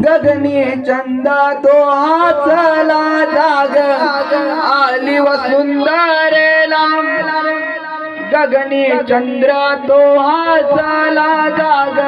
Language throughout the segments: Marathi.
गगनी चंदा तो आचला जाग आली वसुंदर गगनी चंद्र तो आचला जाग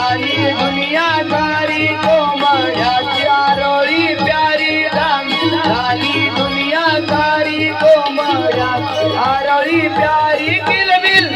झाली दुनिया सारी कोमळ्याची आरोळी प्यारी धाम झाली दुनिया सारी कोमळ्याची आरोळी प्यारी. किलबिल